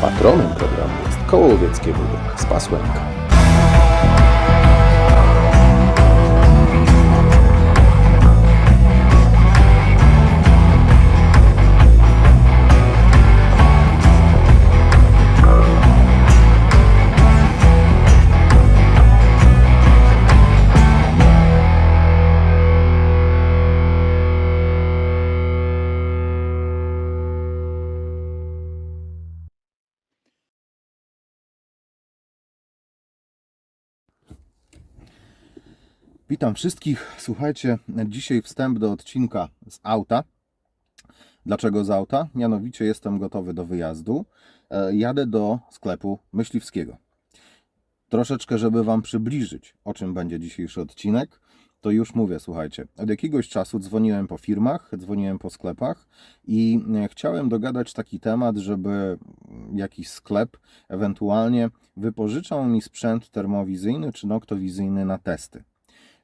Patronem programu jest Koło Łowieckie Wódek z Pasłęka. Witam wszystkich. Słuchajcie, dzisiaj wstęp do odcinka z auta. Dlaczego z auta? Mianowicie jestem gotowy do wyjazdu. E, Jadę do sklepu myśliwskiego. Troszeczkę, żeby Wam przybliżyć, o czym będzie dzisiejszy odcinek, to już mówię, słuchajcie, od jakiegoś czasu dzwoniłem po firmach, dzwoniłem po sklepach i e, chciałem dogadać taki temat, żeby jakiś sklep ewentualnie wypożyczał mi sprzęt termowizyjny czy noktowizyjny na testy.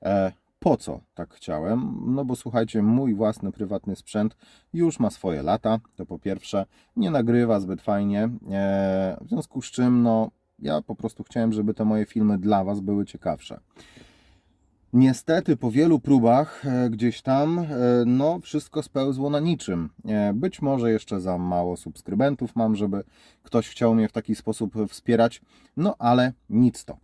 E, po co tak chciałem? No bo słuchajcie, mój własny prywatny sprzęt już ma swoje lata, to po pierwsze, nie nagrywa zbyt fajnie, e, w związku z czym no ja po prostu chciałem, żeby te moje filmy dla Was były ciekawsze. Niestety po wielu próbach e, gdzieś tam, no wszystko spełzło na niczym. Być może jeszcze za mało subskrybentów mam, żeby ktoś chciał mnie w taki sposób wspierać, no ale nic to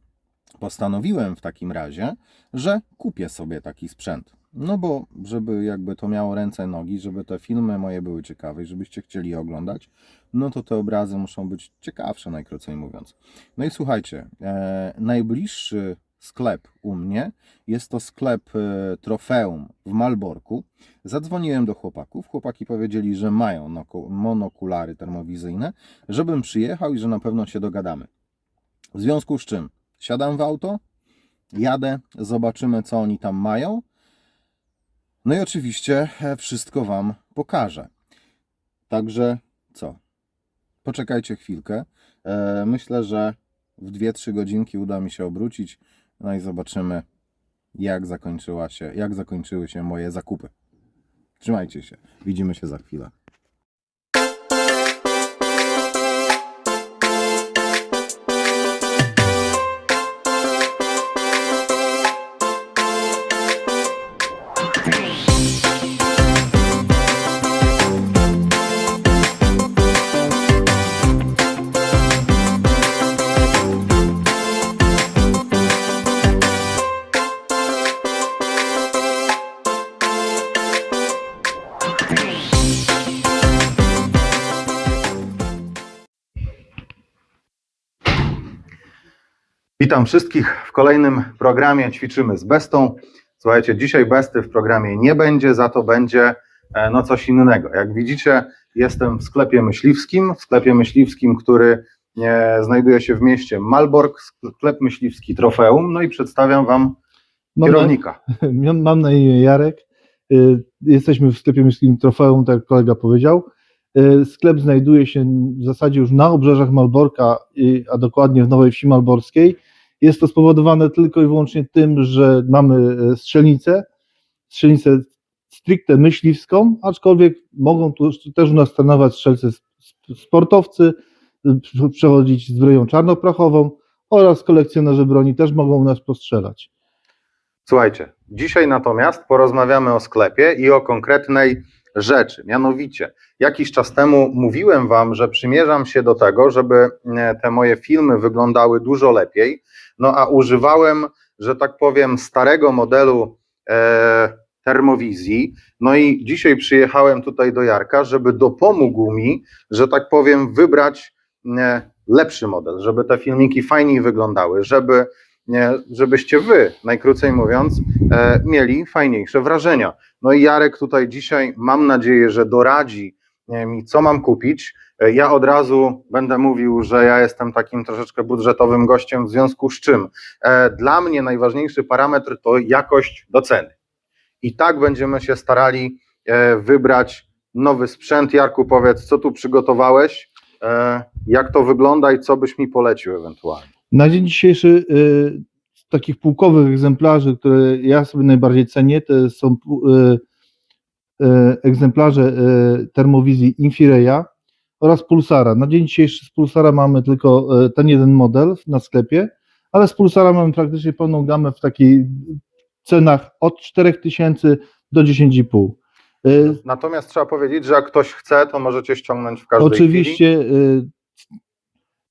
postanowiłem w takim razie, że kupię sobie taki sprzęt. No bo, żeby jakby to miało ręce, nogi, żeby te filmy moje były ciekawe i żebyście chcieli je oglądać, no to te obrazy muszą być ciekawsze, najkrócej mówiąc. No i słuchajcie, e, najbliższy sklep u mnie jest to sklep e, Trofeum w Malborku. Zadzwoniłem do chłopaków. Chłopaki powiedzieli, że mają noku- monokulary termowizyjne, żebym przyjechał i że na pewno się dogadamy. W związku z czym Siadam w auto, jadę, zobaczymy co oni tam mają. No i oczywiście e, wszystko Wam pokażę. Także co? Poczekajcie chwilkę. E, Myślę, że w 2-3 godzinki uda mi się obrócić. No i zobaczymy, jak zakończyła się, jak zakończyły się moje zakupy. Trzymajcie się. Widzimy się za chwilę. Witam wszystkich w kolejnym programie Ćwiczymy z Bestą. Słuchajcie, dzisiaj Besty w programie nie będzie, za to będzie e, no coś innego. Jak widzicie, jestem w sklepie myśliwskim, w sklepie myśliwskim, który e, znajduje się w mieście Malbork, sklep myśliwski Trofeum, no i przedstawiam Wam Mam na, kierownika. mam na imię Jarek. Y, Jesteśmy w sklepie miejskim Trofeum, tak jak kolega powiedział. Sklep znajduje się w zasadzie już na obrzeżach Malborka, a dokładnie w Nowej Wsi Malborskiej. Jest to spowodowane tylko i wyłącznie tym, że mamy y, strzelnicę, strzelnicę stricte myśliwską, aczkolwiek mogą tu też u nas trenować strzelcy sp- sportowcy, y, przechodzić zbroją czarnoprachową oraz kolekcjonerzy broni też mogą u nas postrzelać. Słuchajcie, dzisiaj natomiast porozmawiamy o sklepie i o konkretnej rzeczy. Mianowicie, jakiś czas temu mówiłem Wam, że przymierzam się do tego, żeby e, te moje filmy wyglądały dużo lepiej. No a używałem, że tak powiem, starego modelu e, termowizji. No i dzisiaj przyjechałem tutaj do Jarka, żeby dopomógł mi, że tak powiem, wybrać e, lepszy model, żeby te filmiki fajniej wyglądały, żeby żebyście wy, najkrócej mówiąc, e, mieli fajniejsze wrażenia. No i Jarek tutaj dzisiaj, mam nadzieję, że doradzi mi, co mam kupić. E, Ja od razu będę mówił, że ja jestem takim troszeczkę budżetowym gościem, w związku z czym e, dla mnie najważniejszy parametr to jakość do ceny. I tak będziemy się starali wybrać nowy sprzęt. Jarku, powiedz, co tu przygotowałeś, jak to wygląda i co byś mi polecił ewentualnie. Na dzień dzisiejszy y, z takich pułkowych egzemplarzy, które ja sobie najbardziej cenię, to są y, y, egzemplarze termowizji Infireya. oraz Pulsara. Na dzień dzisiejszy z Pulsara mamy tylko ten jeden model na sklepie, ale z Pulsara mamy praktycznie pełną gamę w takich cenach od 4000 do 10,5. E, Natomiast trzeba powiedzieć, że jak ktoś chce, to możecie ściągnąć w każdej. Oczywiście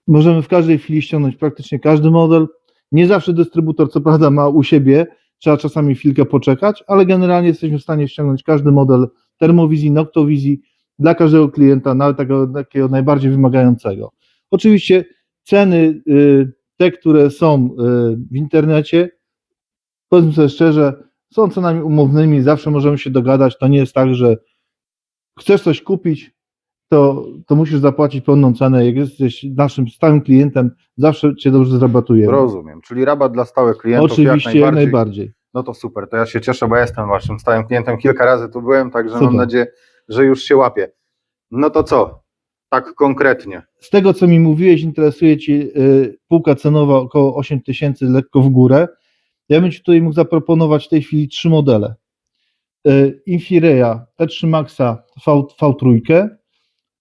możemy w każdej chwili ściągnąć praktycznie każdy model. Nie zawsze dystrybutor, co prawda, ma u siebie, trzeba czasami chwilkę poczekać, ale generalnie jesteśmy w stanie ściągnąć każdy model termowizji, noktowizji dla każdego klienta, nawet tego takiego najbardziej wymagającego. Oczywiście ceny, y, te, które są y, w internecie, powiedzmy sobie szczerze, są cenami umownymi, zawsze możemy się dogadać. To nie jest tak, że chcesz coś kupić, to, to musisz zapłacić pełną cenę. Jak jesteś naszym stałym klientem, zawsze cię dobrze zrabatujemy. Rozumiem, czyli rabat dla stałych klientów Oczywiście, jak najbardziej. najbardziej. No to super, to ja się cieszę, bo ja jestem waszym stałym klientem. Kilka razy tu byłem, także mam Super. nadzieję, że już się łapie. No to co? Tak konkretnie. Z tego, co mi mówiłeś, interesuje Cię y, półka cenowa około 8 tysięcy, lekko w górę. Ja bym Ci tutaj mógł zaproponować w tej chwili trzy modele. Y, Infireya E3 Maxa V, V3,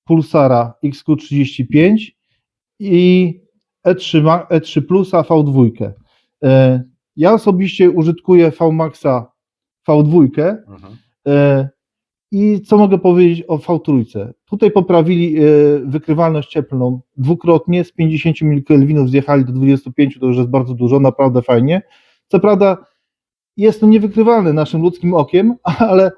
Pulsara XQ35 i E3, Ma- E3 Plusa V2. Y, Ja osobiście użytkuję V Maxa V2, Mhm. E, I co mogę powiedzieć o V3? Tutaj poprawili e, wykrywalność cieplną dwukrotnie, z 50 mK zjechali do 25, to już jest bardzo dużo, naprawdę fajnie. Co prawda jest to niewykrywalne naszym ludzkim okiem, ale e,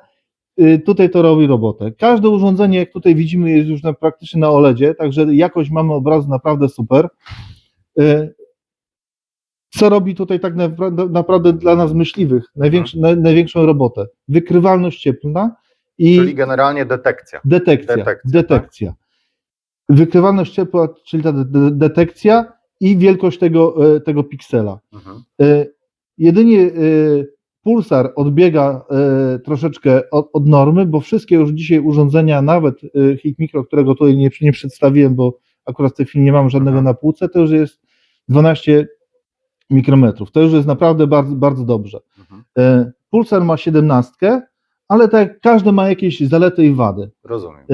tutaj to robi robotę. Każde urządzenie, jak tutaj widzimy, jest już na, praktycznie na OLEDzie, także jakość mamy obrazu naprawdę super. E, Co robi tutaj tak naprawdę, dla nas myśliwych największy, naj, największą robotę? Wykrywalność cieplna i Czyli generalnie detekcja. detekcja. detekcja, Detekcja. Wykrywalność ciepła, czyli ta de- de- detekcja i wielkość tego, e, tego piksela. Mhm. E, Jedynie e, pulsar odbiega e, troszeczkę od, od normy, bo wszystkie już dzisiaj urządzenia, nawet e, Hik Micro, którego tutaj nie, nie przedstawiłem, bo akurat w tej chwili nie mam żadnego na półce, to już jest 12 mikrometrów. To już jest naprawdę bardzo, bardzo dobrze. Mhm. E, Pulsar ma 17, ale tak jak każdy ma jakieś zalety i wady. Rozumiem.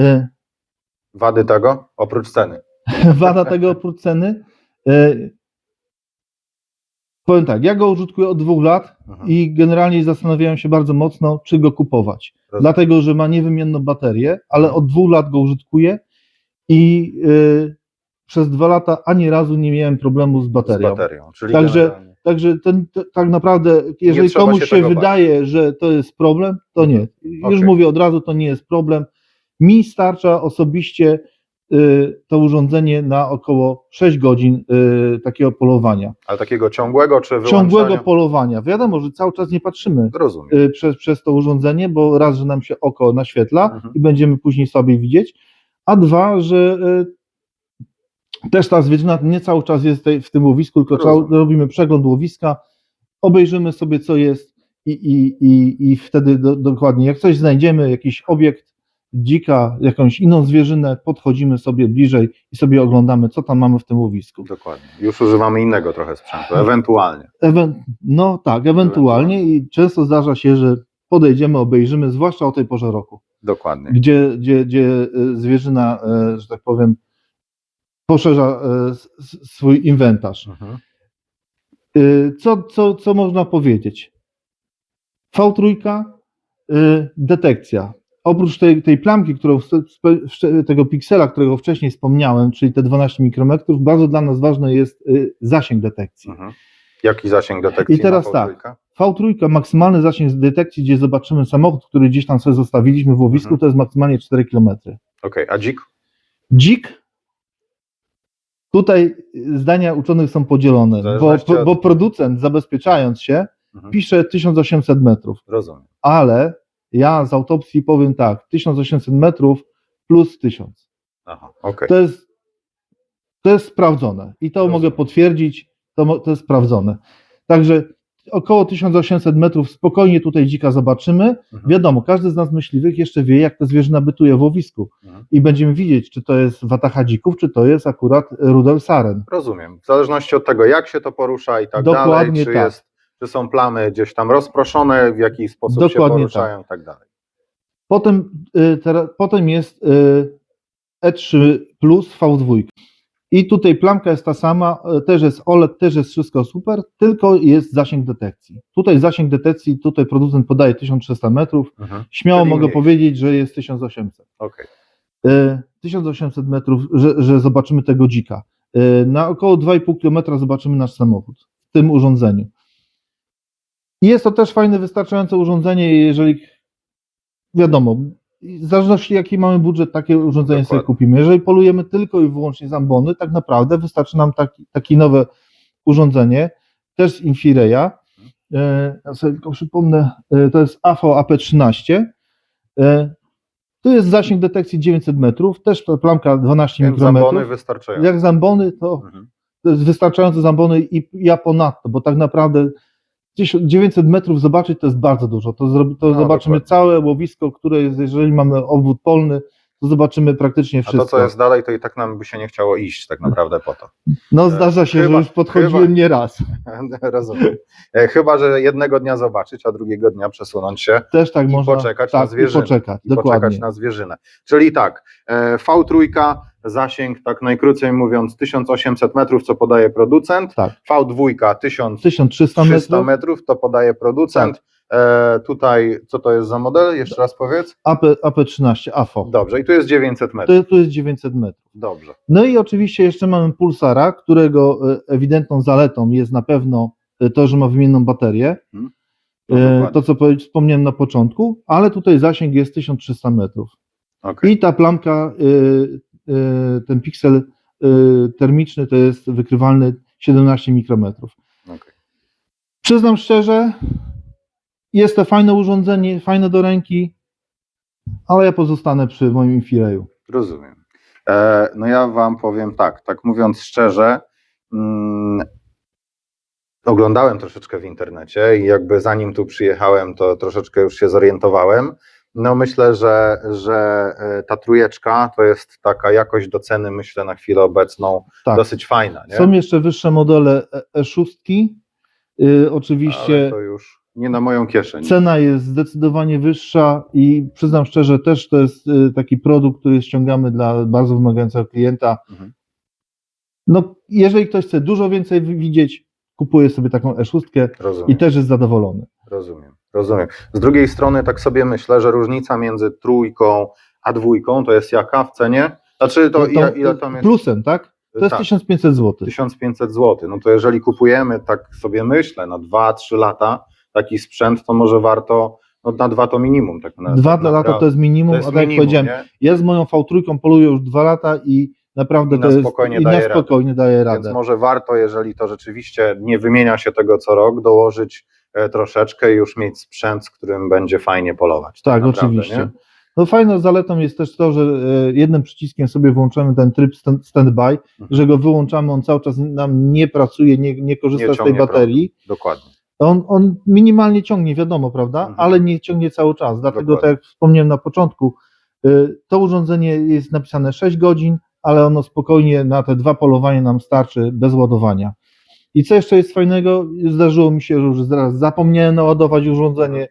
Wady tego? Oprócz ceny. Wada tego oprócz ceny. Powiem tak, ja go użytkuję od dwóch lat Mhm. i generalnie zastanawiałem się bardzo mocno, czy go kupować. Rozumiem. Dlatego, że ma niewymienną baterię, ale od dwóch lat go użytkuję i e, przez dwa lata ani razu nie miałem problemu z Z baterią. baterią. Czyli Także- generalnie. Także ten, tak naprawdę, jeżeli komuś się się, tego bać. wydaje, że to jest problem, to nie. Już Okej. mówię od razu, to nie jest problem. Mi starcza osobiście to urządzenie na około 6 godzin y, takiego polowania. Ale takiego ciągłego czy wyłączania? Ciągłego polowania. Wiadomo, że cały czas nie patrzymy Rozumiem. y, przez, przez to urządzenie, bo raz, że nam się oko naświetla Mhm. i będziemy później słabiej widzieć, a dwa, że y, też ta zwierzyna nie cały czas jest w tym łowisku, tylko cały, robimy przegląd łowiska, obejrzymy sobie co jest i, i, i, i wtedy do, dokładnie, jak coś znajdziemy, jakiś obiekt, dzika, jakąś inną zwierzynę, podchodzimy sobie bliżej i sobie oglądamy, co tam mamy w tym łowisku. Dokładnie. Już używamy innego trochę sprzętu, ewentualnie. Ewen- no tak, ewentualnie i często zdarza się, że podejdziemy, obejrzymy, zwłaszcza o tej porze roku. Dokładnie. gdzie, gdzie, gdzie e, zwierzyna, e, że tak powiem, poszerza e, swój inwentarz. Mhm. Co, co, co można powiedzieć? V3, e, detekcja. Oprócz tej, tej plamki, którą, tego piksela, którego wcześniej wspomniałem, czyli te 12 mikrometrów, bardzo dla nas ważny jest e, zasięg detekcji. Mhm. Jaki zasięg detekcji I teraz tak. V3? V3, maksymalny zasięg detekcji, gdzie zobaczymy samochód, który gdzieś tam sobie zostawiliśmy w łowisku, Mhm. to jest maksymalnie 4 km. Okej, a dzik? Dzik. Tutaj zdania uczonych są podzielone, bo, od- bo producent zabezpieczając się Mhm. pisze 1800 metrów, Rozumiem. ale ja z autopsji powiem tak, 1800 metrów plus 1000. Aha, okej. To jest, to jest sprawdzone i to Rozumiem. mogę potwierdzić, to, to jest sprawdzone. Także około 1800 metrów spokojnie tutaj dzika zobaczymy. Mhm. Wiadomo, każdy z nas myśliwych jeszcze wie, jak ta zwierzyna bytuje w łowisku Mhm. i będziemy widzieć, czy to jest wataha dzików, czy to jest akurat rudel saren. Rozumiem. W zależności od tego, jak się to porusza i tak Dokładnie dalej, czy, tak. jest, czy są plamy gdzieś tam rozproszone, w jaki sposób się Dokładnie poruszają i tak dalej. Potem, y, tera, potem jest y, E3 Plus V2. I tutaj plamka jest ta sama, e, też jest OLED, też jest wszystko super, tylko jest zasięg detekcji. Tutaj zasięg detekcji, tutaj producent podaje 1300 metrów, Mhm. śmiało Czyli mogę mniej. powiedzieć, że jest 1800. Okej. E, 1800 metrów, że, że zobaczymy tego dzika. Na około 2,5 km zobaczymy nasz samochód w tym urządzeniu. I Jest to też fajne, wystarczające urządzenie, jeżeli wiadomo, w zależności jaki mamy budżet, takie urządzenie sobie Dokładnie. kupimy. Jeżeli polujemy tylko i wyłącznie z ambony, tak naprawdę wystarczy nam taki, takie nowe urządzenie, też z Infireya. E, Ja sobie tylko przypomnę, e, to jest AFO AP13. E, Tu jest zasięg detekcji 900 metrów, też ta plamka 12 Więc zambony mikrometrów. wystarczają. Jak zambony, to Mhm. to jest wystarczająco zambony i ja ponadto, bo tak naprawdę gdzieś 900 metrów zobaczyć to jest bardzo dużo. To, to No, zobaczymy dokładnie. całe łowisko, które jest, jeżeli mamy obwód polny, to zobaczymy praktycznie A wszystko. to, co jest dalej, to i tak nam by się nie chciało iść tak naprawdę po to. No zdarza się, chyba- że już podchodziłem chyba- nie raz. Rozumiem. E, Chyba, że jednego dnia zobaczyć, a drugiego dnia przesunąć się Też tak I można. poczekać na tak, zwierzynę. I poczekać, i dokładnie. poczekać na zwierzynę. Czyli tak, e, V3, zasięg, tak najkrócej mówiąc, 1800 metrów, co podaje producent. Tak. V2 1300 1300 metrów. metrów, to podaje producent. E, tutaj, co to jest za model? Jeszcze raz powiedz. AP, AP13, AFO. Dobrze, i tu jest 900 metrów. To jest 900 metrów. Dobrze. No i oczywiście jeszcze mamy Pulsara, którego e, ewidentną zaletą jest na pewno e, to, że ma wymienną baterię. No, E, dokładnie. To, co wspomniałem na początku, ale tutaj zasięg jest 1300 metrów. Okej. I ta plamka, ten piksel termiczny to jest wykrywalny 17 mikrometrów. Okej. Przyznam szczerze, jest to fajne urządzenie, fajne do ręki, ale ja pozostanę przy moim Infireju. Rozumiem. E, no ja wam powiem tak, tak mówiąc szczerze, mm, oglądałem troszeczkę w internecie i jakby zanim tu przyjechałem, to troszeczkę już się zorientowałem. No myślę, że, że e, ta trójeczka to jest taka jakość do ceny, myślę, na chwilę obecną Tak. dosyć fajna, nie? Są jeszcze wyższe modele E- E6. Y, oczywiście Ale to już nie na moją kieszeń. Cena jest zdecydowanie wyższa i przyznam szczerze, też to jest y, taki produkt, który ściągamy dla bardzo wymagającego klienta. Mhm. No, jeżeli ktoś chce dużo więcej wi- widzieć, kupuje sobie taką E6 Rozumiem. i też jest zadowolony. Rozumiem, rozumiem. Z drugiej strony tak sobie myślę, że różnica między trójką a dwójką to jest jaka w cenie? Znaczy to, No ile, ile tam jest? Plusem, tak? To jest tak, 1500 zł. 1500 zł. No to jeżeli kupujemy, tak sobie myślę, na 2-3 lata taki sprzęt, to może warto, no na dwa to minimum. Tak na, Dwa tak lata to jest minimum, To jest a tak jak minimum, powiedziałem, nie? ja z moją V3 poluję już dwa lata i naprawdę I na to jest spokojnie i daje na radę. spokojnie daje Więc radę. może warto, jeżeli to rzeczywiście nie wymienia się tego co rok, dołożyć e, troszeczkę i już mieć sprzęt, z którym będzie fajnie polować. Tak, naprawdę, oczywiście. nie? No fajną zaletą jest też to, że e, jednym przyciskiem sobie włączamy ten tryb stand- standby, Mhm. że go wyłączamy, on cały czas nam nie pracuje, nie, nie korzysta Nie z tej baterii. Dokładnie. On, on minimalnie ciągnie, wiadomo, prawda? Mhm. Ale nie ciągnie cały czas. Dlatego, Dokładnie. tak jak wspomniałem na początku, y, to urządzenie jest napisane 6 godzin, ale ono spokojnie na te dwa polowania nam starczy bez ładowania. I co jeszcze jest fajnego, zdarzyło mi się, że już zaraz zapomniałem naładować urządzenie.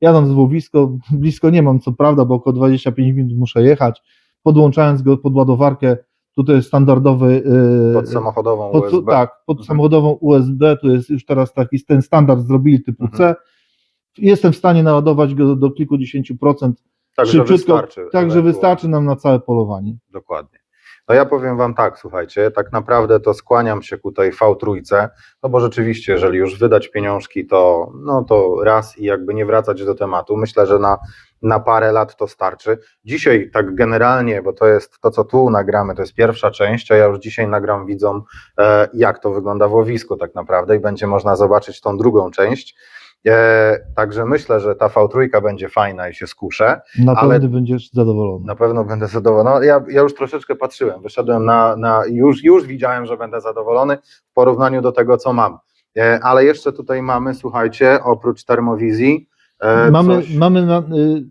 Jadąc w łowisko, blisko nie mam co prawda, bo około 25 minut muszę jechać. Podłączając go pod ładowarkę, tutaj jest standardowy. y, Pod samochodową pod, USB. Tak, pod Mhm. samochodową USB, to jest już teraz taki ten standard zrobili typu Mhm. C. Jestem w stanie naładować go do, do kilkudziesięciu procent, Także szybciutko, wystarczy. także ewentualnie. wystarczy nam na całe polowanie. Dokładnie. No ja powiem Wam tak, słuchajcie, tak naprawdę to skłaniam się ku tej V3, no bo rzeczywiście, jeżeli już wydać pieniążki, to, no to raz i jakby nie wracać do tematu. Myślę, że na, na parę lat to starczy. Dzisiaj tak generalnie, bo to jest to, co tu nagramy, to jest pierwsza część, a ja już dzisiaj nagram widzom, e, jak to wygląda w łowisku tak naprawdę i będzie można zobaczyć tą drugą część. E, także myślę, że ta V3 będzie fajna i się skuszę. Na Ale- pewno będziesz zadowolony. Na pewno będę zadowolony. No, ja, ja już troszeczkę patrzyłem, wyszedłem na, na już, już widziałem, że będę zadowolony w porównaniu do tego, co mam. E, ale jeszcze tutaj mamy, słuchajcie, oprócz termowizji, e, mamy coś, mamy na, y,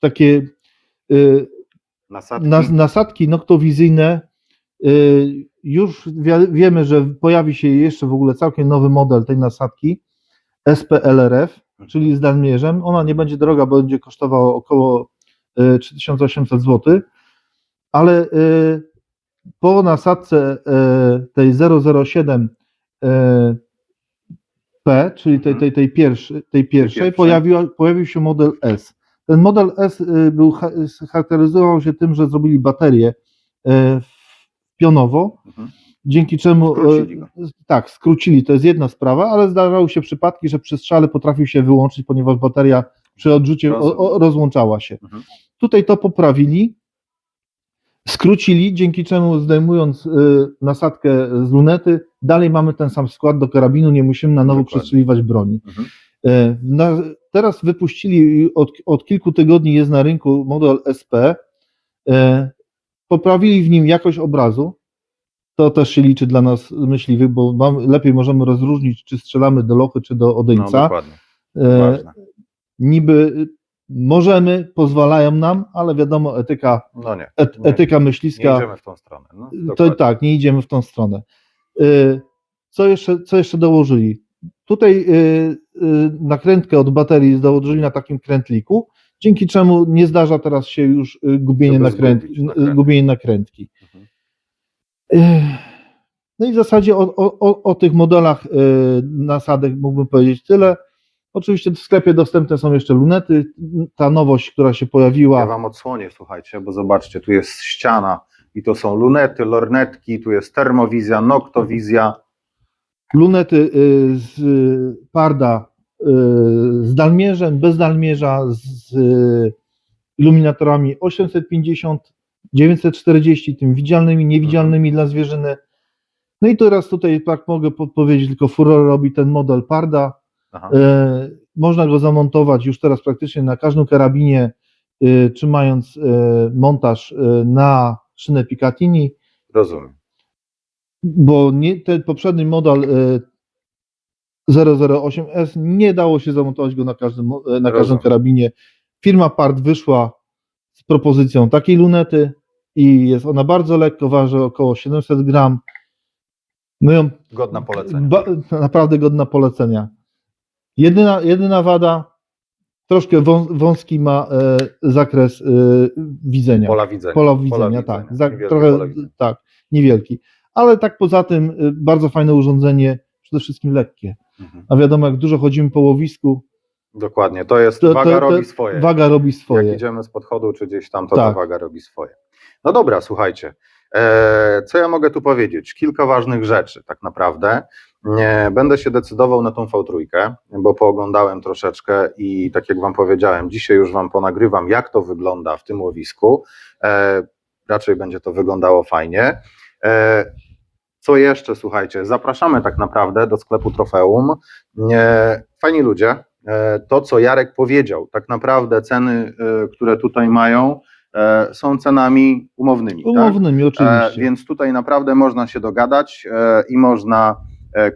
takie y, nasadki. nas, nasadki noktowizyjne. Y, już wi- wiemy, że pojawi się jeszcze w ogóle całkiem nowy model tej nasadki SPLRF, czyli z dalmierzem. Ona nie będzie droga, bo będzie kosztowała około y, 3800 zł. ale e, po nasadce e, tej 007 e, P, czyli tej, tej, tej, pierwszy, tej pierwszej, pojawiła, pojawił się model S. Ten model S e, był, cha- charakteryzował się tym, że zrobili baterię e, pionowo, Mhm. dzięki czemu. Skrócili go. Tak, skrócili, to jest jedna sprawa, ale zdarzały się przypadki, że przy strzale potrafił się wyłączyć, ponieważ bateria przy odrzucie o, o, rozłączała się. Mhm. Tutaj to poprawili, skrócili, dzięki czemu zdejmując y, nasadkę z lunety, dalej mamy ten sam skład do karabinu, nie musimy na nowo Dokładnie. przestrzeliwać broni. Mhm. E, Na, teraz wypuścili, od, od kilku tygodni jest na rynku model SP. E, poprawili w nim jakość obrazu. To też się liczy dla nas myśliwych, bo mam, lepiej możemy rozróżnić, czy strzelamy do lochy, czy do No, odeńca. dokładnie. E, niby y, możemy, pozwalają nam, ale wiadomo, etyka, No nie. et, Nie. etyka Nie myśliwska. idziemy w tą stronę. No, To tak, nie idziemy w tą stronę. Y, Co jeszcze, co jeszcze dołożyli? Tutaj y, y, nakrętkę od baterii dołożyli na takim krętliku, dzięki czemu nie zdarza teraz się już gubienie, nakręt, y, gubienie nakrętki. Mhm. No i w zasadzie o, o, o, o tych modelach nasadek mógłbym powiedzieć tyle. Oczywiście w sklepie dostępne są jeszcze lunety. Ta nowość, która się pojawiła. Ja wam odsłonię, słuchajcie, bo zobaczcie, tu jest ściana i to są lunety, lornetki, tu jest termowizja, noktowizja. lunety y, z Parda y, z dalmierzem, bez dalmierza, z y, iluminatorami 850, 940, tym widzialnymi, niewidzialnymi dla zwierzyny. No i teraz tutaj, tak mogę podpowiedzieć, tylko furor robi ten model Parda. E, Można go zamontować już teraz praktycznie na każdym karabinie, y, trzymając e, montaż e, na szynę Picatinny Rozumiem. bo nie, ten poprzedni model e, 008S nie dało się zamontować go na każdym, e, na każdym karabinie. Firma Part wyszła z propozycją takiej lunety i jest ona bardzo lekko, waży około 700 gram. No ją Godna polecenia. ba, naprawdę godna polecenia. Jedyna, jedyna wada, troszkę wą, wąski ma e, zakres e, widzenia. Pola widzenia. Pola widzenia, tak. Za, Niewielkie trochę, pola widzenia. tak, niewielki. Ale tak poza tym y, bardzo fajne urządzenie, przede wszystkim lekkie. Mhm. A wiadomo, jak dużo chodzimy po łowisku, Dokładnie, to jest, To- to- waga to- robi swoje. waga robi swoje. Jak idziemy z podchodu czy gdzieś tam, to Tak. ta waga robi swoje. No dobra, słuchajcie. E, co ja mogę tu powiedzieć? Kilka ważnych rzeczy, tak naprawdę. Nie, będę się decydował na tą V3, bo pooglądałem troszeczkę i tak jak Wam powiedziałem, dzisiaj już Wam ponagrywam, jak to wygląda w tym łowisku. E, raczej będzie to wyglądało fajnie. E, co jeszcze, słuchajcie, zapraszamy tak naprawdę do sklepu Trofeum. E, fajni ludzie, E, to, co Jarek powiedział, tak naprawdę ceny, e, które tutaj mają, e, są cenami umownymi. Umownymi tak? oczywiście. E, Więc tutaj naprawdę można się dogadać e, i można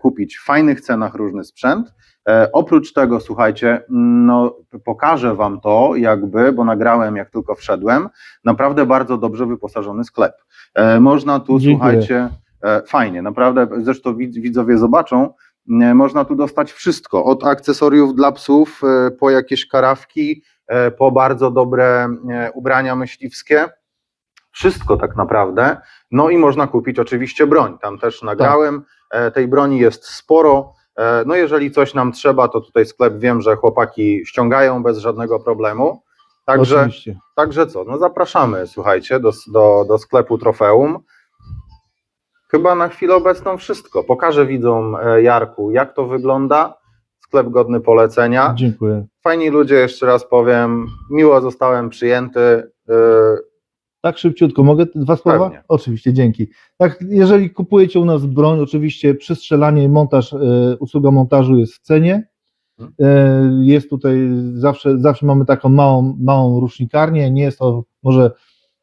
kupić w fajnych cenach różny sprzęt. E, Oprócz tego, słuchajcie, no, pokażę Wam to, jakby, bo nagrałem, jak tylko wszedłem, naprawdę bardzo dobrze wyposażony sklep. E, Można tu, Dziękuję. słuchajcie, e, fajnie, naprawdę, zresztą widz- widzowie zobaczą, E, Można tu dostać wszystko, od akcesoriów dla psów, e, po jakieś karawki, e, po bardzo dobre e, ubrania myśliwskie. Wszystko tak naprawdę. No i można kupić oczywiście broń. Tam też nagrałem. E, Tej broni jest sporo. E, No jeżeli coś nam trzeba, to tutaj sklep wiem, że chłopaki ściągają bez żadnego problemu. Także, Oczywiście. także co? No zapraszamy, słuchajcie, do, do, do sklepu Trofeum. Chyba na chwilę obecną wszystko. Pokażę widzom e, Jarku, jak to wygląda. Sklep godny polecenia. Dziękuję. Fajni ludzie, jeszcze raz powiem. Miło zostałem przyjęty. Tak szybciutko, mogę dwa słowa? Pewnie. Oczywiście, dzięki. Tak, jeżeli kupujecie u nas broń, oczywiście przestrzelanie i montaż, e, usługa montażu jest w cenie. E, jest tutaj zawsze, zawsze mamy taką małą, małą rusznikarnię, nie jest to może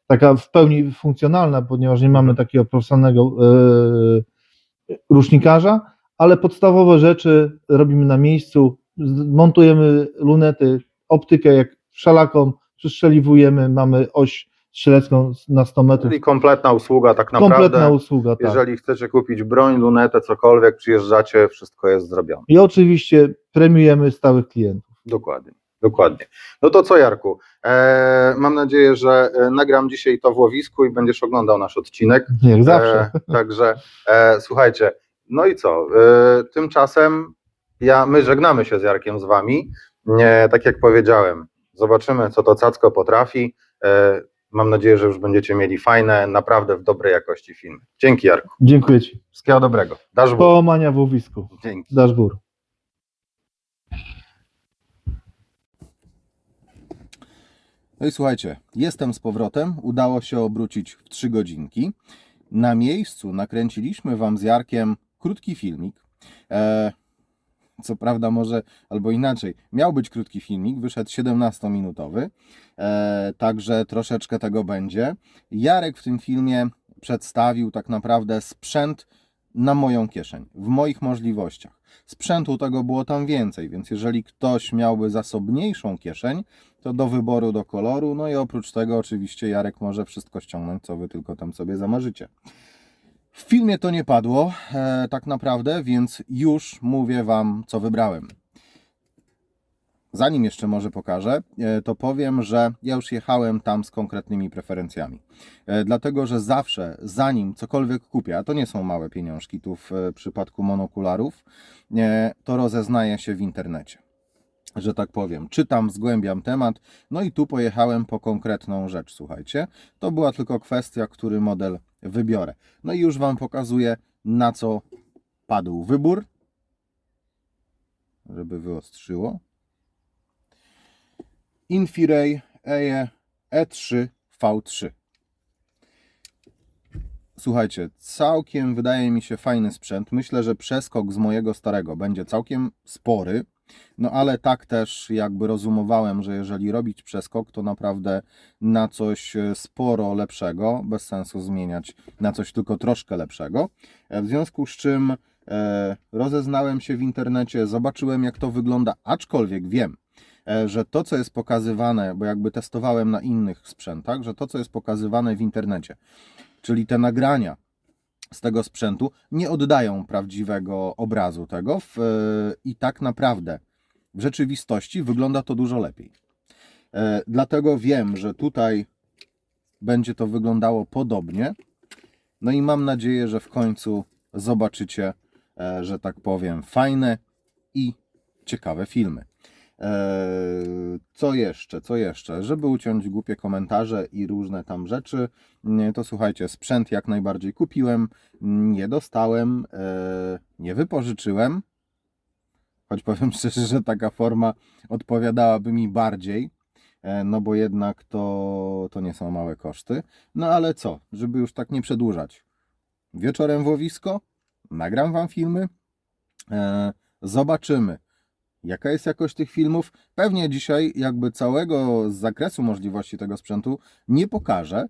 taka w pełni funkcjonalna, ponieważ nie mamy takiego profesjonalnego e, rusznikarza, ale podstawowe rzeczy robimy na miejscu, montujemy lunety, optykę jak szalaką, przestrzeliwujemy, mamy oś strzelecką na 100 metrów. Czyli kompletna usługa, tak naprawdę. Kompletna usługa, tak. Jeżeli chcecie kupić broń, lunetę, cokolwiek, przyjeżdżacie, wszystko jest zrobione. I oczywiście premiujemy stałych klientów. Dokładnie. Dokładnie. No to co, Jarku? E, mam nadzieję, że e, nagram dzisiaj to w łowisku i będziesz oglądał nasz odcinek. Jak zawsze. E, także e, słuchajcie, no i co? E, tymczasem ja, my żegnamy się z Jarkiem z wami. Tak jak powiedziałem, zobaczymy, co to cacko potrafi. Mam nadzieję, że już będziecie mieli fajne, naprawdę w dobrej jakości filmy. Dzięki, Jarku. Dziękuję Ci. Wszystkiego dobrego. Dasz Bóg. Połamania w łowisku. Dzięki. Dasz bór. No i słuchajcie, jestem z powrotem. Udało się obrócić w 3 godzinki. Na miejscu nakręciliśmy Wam z Jarkiem krótki filmik. E, co prawda, może albo inaczej, miał być krótki filmik, wyszedł 17-minutowy, e, także troszeczkę tego będzie. Jarek w tym filmie przedstawił tak naprawdę sprzęt na moją kieszeń, w moich możliwościach. Sprzętu tego było tam więcej, więc jeżeli ktoś miałby zasobniejszą kieszeń, to do wyboru, do koloru. No i oprócz tego, oczywiście, Jarek może wszystko ściągnąć, co wy tylko tam sobie zamarzycie. W filmie to nie padło, e, tak naprawdę, więc już mówię Wam, co wybrałem. Zanim jeszcze może pokażę, e, to powiem, że ja już jechałem tam z konkretnymi preferencjami. E, Dlatego, że zawsze, zanim cokolwiek kupię, a to nie są małe pieniążki tu w e, przypadku monokularów, to rozeznaję się w internecie że tak powiem, czytam, zgłębiam temat, no i tu pojechałem po konkretną rzecz, słuchajcie. To była tylko kwestia, który model wybiorę. No i już Wam pokazuję, na co padł wybór, żeby wyostrzyło. Infiray EE E3 V3. Słuchajcie, całkiem wydaje mi się fajny sprzęt. Myślę, że przeskok z mojego starego będzie całkiem spory. No ale tak też jakby rozumowałem, że jeżeli robić przeskok, to naprawdę na coś e, sporo lepszego, bez sensu zmieniać na coś tylko troszkę lepszego. E, W związku z czym e, rozeznałem się w internecie, zobaczyłem jak to wygląda, aczkolwiek wiem, e, że to co jest pokazywane, bo jakby testowałem na innych sprzętach, że to co jest pokazywane w internecie, czyli te nagrania z tego sprzętu nie oddają prawdziwego obrazu tego w, i tak naprawdę w rzeczywistości wygląda to dużo lepiej. E, dlatego wiem, że tutaj będzie to wyglądało podobnie. No i mam nadzieję, że w końcu zobaczycie, e, że tak powiem, fajne i ciekawe filmy. E, Co jeszcze? Co jeszcze? Żeby uciąć głupie komentarze i różne tam rzeczy, nie, to słuchajcie, sprzęt jak najbardziej kupiłem, nie dostałem, e, nie wypożyczyłem, choć powiem szczerze, że taka forma odpowiadałaby mi bardziej, e, no bo jednak to, to nie są małe koszty. No ale co, żeby już tak nie przedłużać. Wieczorem w łowisko, nagram Wam filmy, zobaczymy jaka jest jakość tych filmów. Pewnie dzisiaj jakby całego zakresu możliwości tego sprzętu nie pokażę,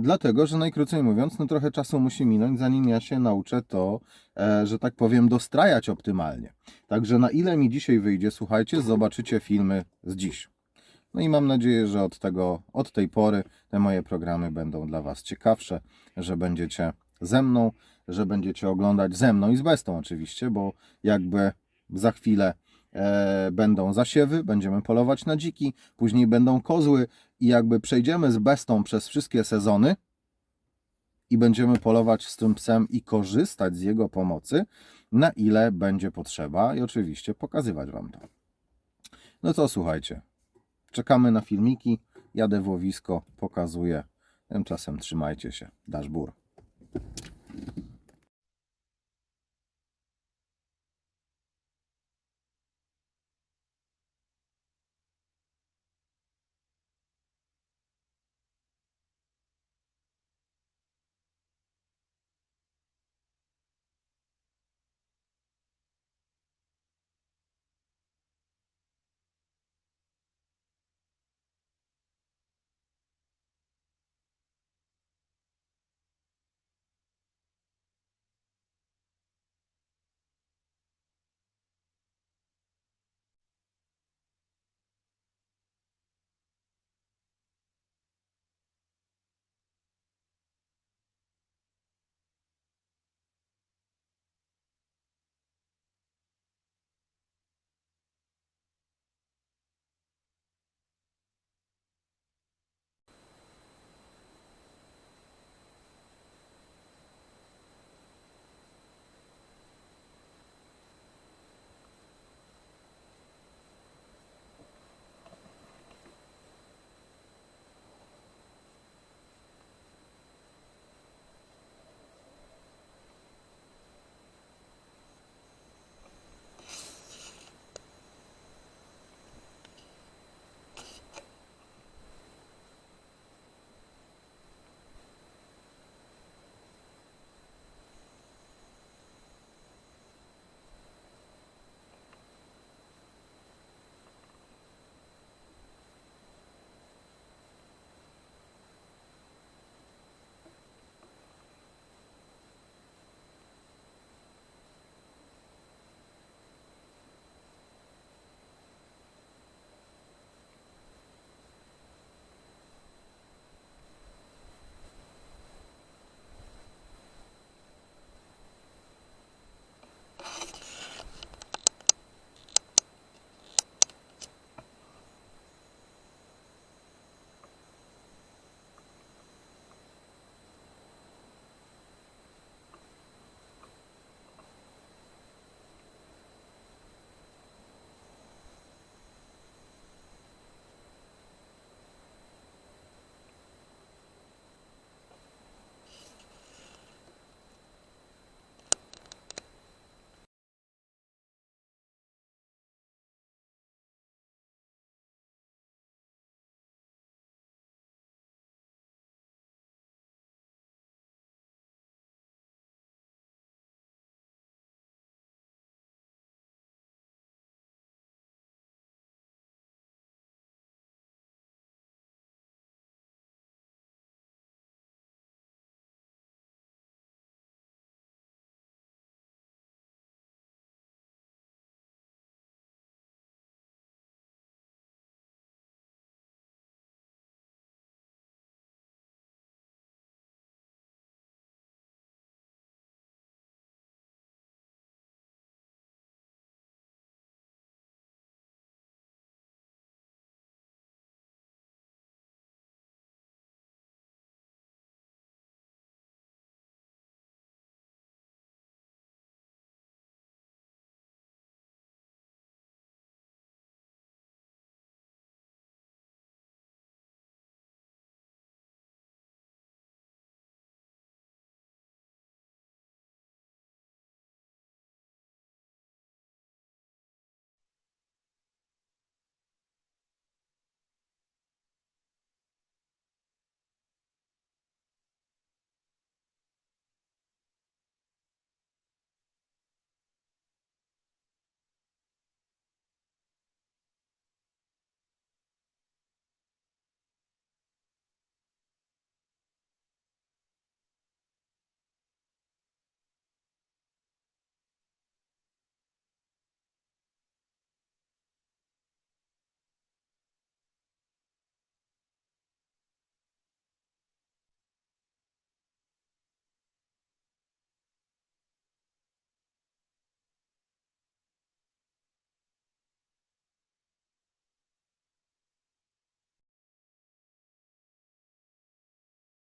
dlatego że najkrócej mówiąc, no trochę czasu musi minąć, zanim ja się nauczę to, e, że tak powiem, dostrajać optymalnie. Także na ile mi dzisiaj wyjdzie, słuchajcie, zobaczycie filmy z dziś. No i mam nadzieję, że od tego, od tej pory te moje programy będą dla Was ciekawsze, że będziecie ze mną, że będziecie oglądać ze mną i z Bestą oczywiście, bo jakby za chwilę będą zasiewy, będziemy polować na dziki, później będą kozły i jakby przejdziemy z bestą przez wszystkie sezony i będziemy polować z tym psem i korzystać z jego pomocy, na ile będzie potrzeba i oczywiście pokazywać Wam to. No co, słuchajcie, czekamy na filmiki, jadę w łowisko, pokazuję, tymczasem trzymajcie się, dasz bór.